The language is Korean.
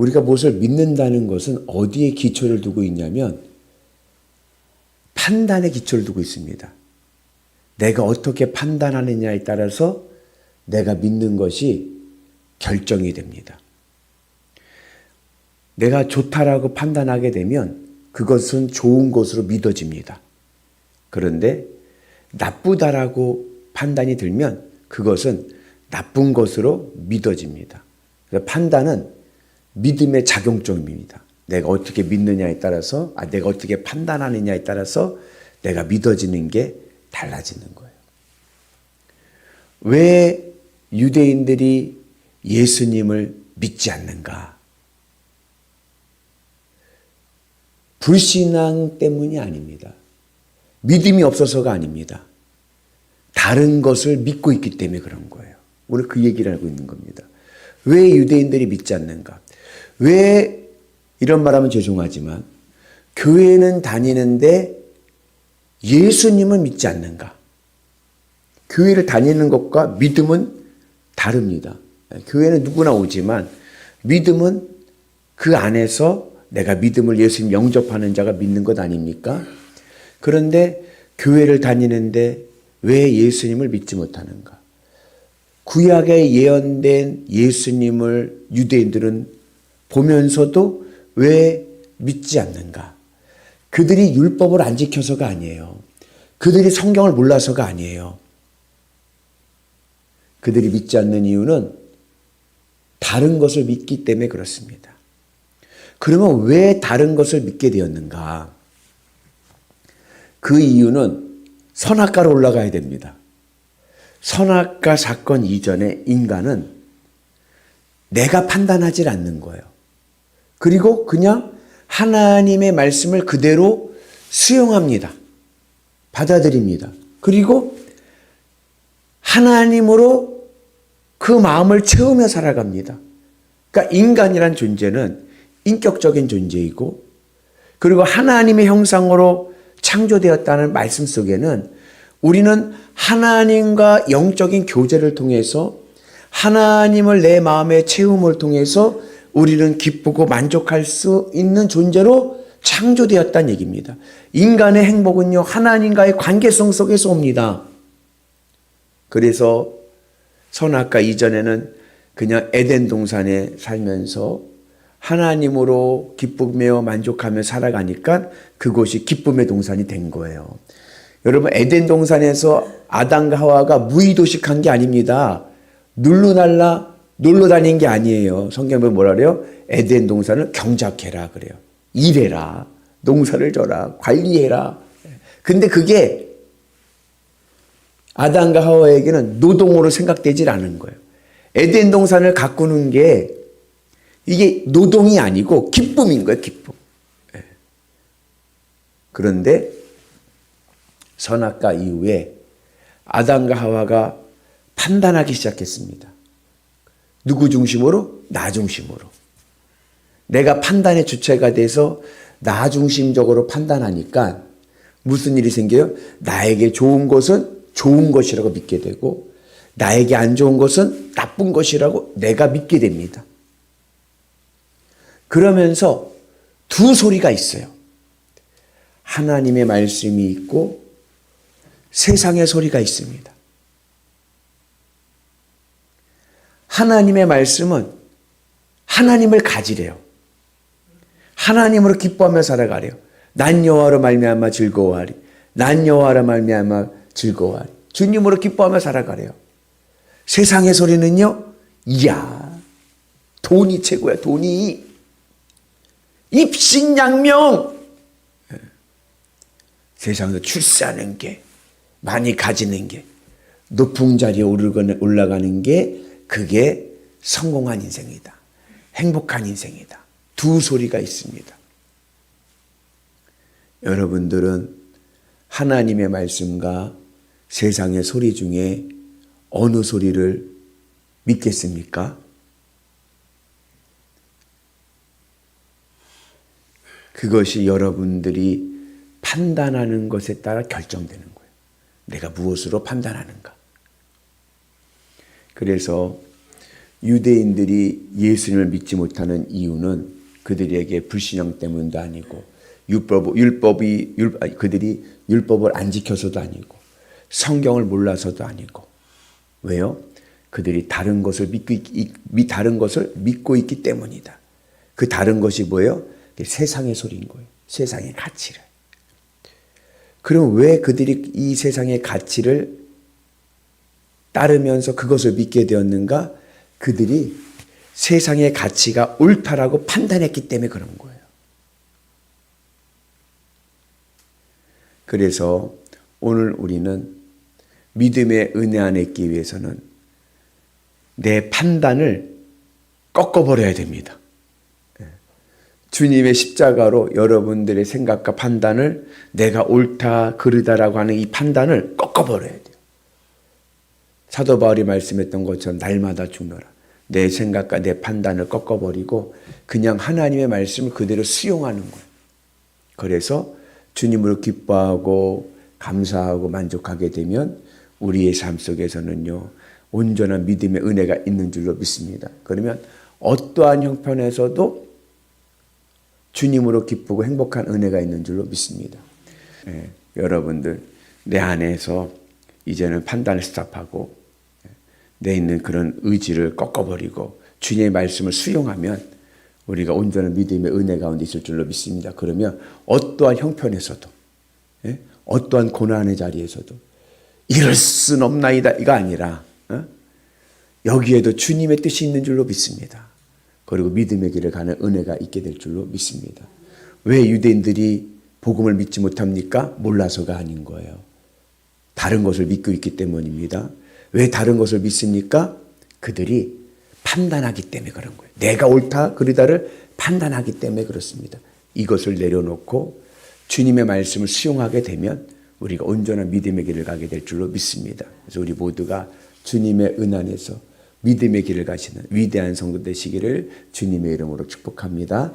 우리가 무엇을 믿는다는 것은 어디에 기초를 두고 있냐면 판단에 기초를 두고 있습니다. 내가 어떻게 판단하느냐에 따라서 내가 믿는 것이 결정이 됩니다. 내가 좋다라고 판단하게 되면 그것은 좋은 것으로 믿어집니다. 그런데 나쁘다라고 판단이 들면 그것은 나쁜 것으로 믿어집니다. 판단은 믿음의 작용점입니다. 내가 어떻게 믿느냐에 따라서, 아, 내가 어떻게 판단하느냐에 따라서 내가 믿어지는 게 달라지는 거예요. 왜 유대인들이 예수님을 믿지 않는가? 불신앙 때문이 아닙니다. 믿음이 없어서가 아닙니다. 다른 것을 믿고 있기 때문에 그런 거예요. 우리 그 얘기를 하고 있는 겁니다. 왜 유대인들이 믿지 않는가? 왜 이런 말하면 죄송하지만 교회는 다니는데 예수님을 믿지 않는가? 교회를 다니는 것과 믿음은 다릅니다. 교회는 누구나 오지만 믿음은 그 안에서 내가 믿음을 예수님 영접하는 자가 믿는 것 아닙니까? 그런데 교회를 다니는데 왜 예수님을 믿지 못하는가? 구약에 예언된 예수님을 유대인들은 보면서도 왜 믿지 않는가? 그들이 율법을 안 지켜서가 아니에요. 그들이 성경을 몰라서가 아니에요. 그들이 믿지 않는 이유는 다른 것을 믿기 때문에 그렇습니다. 그러면 왜 다른 것을 믿게 되었는가? 그 이유는 선악가로 올라가야 됩니다. 선악가 사건 이전에 인간은 내가 판단하지 않는 거예요. 그리고 그냥 하나님의 말씀을 그대로 수용합니다. 받아들입니다. 그리고 하나님으로 그 마음을 채우며 살아갑니다. 그러니까 인간이란 존재는 인격적인 존재이고 그리고 하나님의 형상으로 창조되었다는 말씀 속에는 우리는 하나님과 영적인 교제를 통해서 하나님을 내 마음의 채움을 통해서 우리는 기쁘고 만족할 수 있는 존재로 창조되었다는 얘기입니다. 인간의 행복은요, 하나님과의 관계성 속에서 옵니다. 그래서 선악과 이전에는 그냥 에덴 동산에 살면서 하나님으로 기쁘며 만족하며 살아가니까 그곳이 기쁨의 동산이 된 거예요. 여러분 에덴 동산에서 아담과 하와가 무의도식한 게 아닙니다. 눌러날라 놀러 다닌 게 아니에요. 성경에 뭐라 그래요? 에덴 동산을 경작해라 그래요. 일해라. 농사를 져라. 관리해라. 근데 그게 아담과 하와에게는 노동으로 생각되질 않은 거예요. 에덴 동산을 가꾸는 게 이게 노동이 아니고 기쁨인 거예요, 기쁨. 예. 그런데 선악과 이후에 아담과 하와가 판단하기 시작했습니다. 누구 중심으로? 나 중심으로. 내가 판단의 주체가 돼서 나 중심적으로 판단하니까 무슨 일이 생겨요? 나에게 좋은 것은 좋은 것이라고 믿게 되고 나에게 안 좋은 것은 나쁜 것이라고 내가 믿게 됩니다. 그러면서 두 소리가 있어요. 하나님의 말씀이 있고 세상의 소리가 있습니다. 하나님의 말씀은 하나님을 가지래요. 하나님으로 기뻐하며 살아가래요. 난 여호와로 말미암아 즐거워하리. 난 여호와로 말미암아 즐거워하리. 주님으로 기뻐하며 살아가래요. 세상의 소리는요. 이야. 돈이 최고야. 돈이 입신양명. 세상에서 출세하는 게 많이 가지는 게 높은 자리에 올라가는 게 그게 성공한 인생이다. 행복한 인생이다. 두 소리가 있습니다. 여러분들은 하나님의 말씀과 세상의 소리 중에 어느 소리를 믿겠습니까? 그것이 여러분들이 판단하는 것에 따라 결정되는 거예요. 내가 무엇으로 판단하는가. 그래서 유대인들이 예수님을 믿지 못하는 이유는 그들에게 불신앙 때문도 아니고 율법, 율법이 율, 그들이 율법을 안 지켜서도 아니고 성경을 몰라서도 아니고 왜요? 그들이 다른 것을 믿고 있, 미- 다른 것을 믿고 있기 때문이다. 그 다른 것이 뭐예요? 세상의 소리인 거예요. 세상의 가치를. 그럼 왜 그들이 이 세상의 가치를 따르면서 그것을 믿게 되었는가? 그들이 세상의 가치가 옳다라고 판단했기 때문에 그런 거예요. 그래서 오늘 우리는 믿음의 은혜 안에 있기 위해서는 내 판단을 꺾어버려야 됩니다. 예. 주님의 십자가로 여러분들의 생각과 판단을 내가 옳다, 그르다라고 하는 이 판단을 꺾어버려야 돼요. 사도 바울이 말씀했던 것처럼 날마다 죽노라. 내 생각과 내 판단을 꺾어버리고 그냥 하나님의 말씀을 그대로 수용하는 거예요. 그래서 주님으로 기뻐하고 감사하고 만족하게 되면 우리의 삶 속에서는요 온전한 믿음의 은혜가 있는 줄로 믿습니다. 그러면 어떠한 형편에서도 주님으로 기쁘고 행복한 은혜가 있는 줄로 믿습니다. 예, 여러분들 내 안에서 이제는 판단을 스탑하고 예, 내 있는 그런 의지를 꺾어버리고 주님의 말씀을 수용하면 우리가 온전한 믿음의 은혜 가운데 있을 줄로 믿습니다. 그러면 어떠한 형편에서도 예? 어떠한 고난의 자리에서도 이럴 순 없나이다 이거 아니라 어? 여기에도 주님의 뜻이 있는 줄로 믿습니다. 그리고 믿음의 길을 가는 은혜가 있게 될 줄로 믿습니다. 왜 유대인들이 복음을 믿지 못합니까? 몰라서가 아닌 거예요. 다른 것을 믿고 있기 때문입니다. 왜 다른 것을 믿습니까? 그들이 판단하기 때문에 그런 거예요. 내가 옳다, 그르다를 판단하기 때문에 그렇습니다. 이것을 내려놓고 주님의 말씀을 수용하게 되면 우리가 온전한 믿음의 길을 가게 될 줄로 믿습니다. 그래서 우리 모두가 주님의 은 안에서 믿음의 길을 가시는 위대한 성도 되시기를 주님의 이름으로 축복합니다.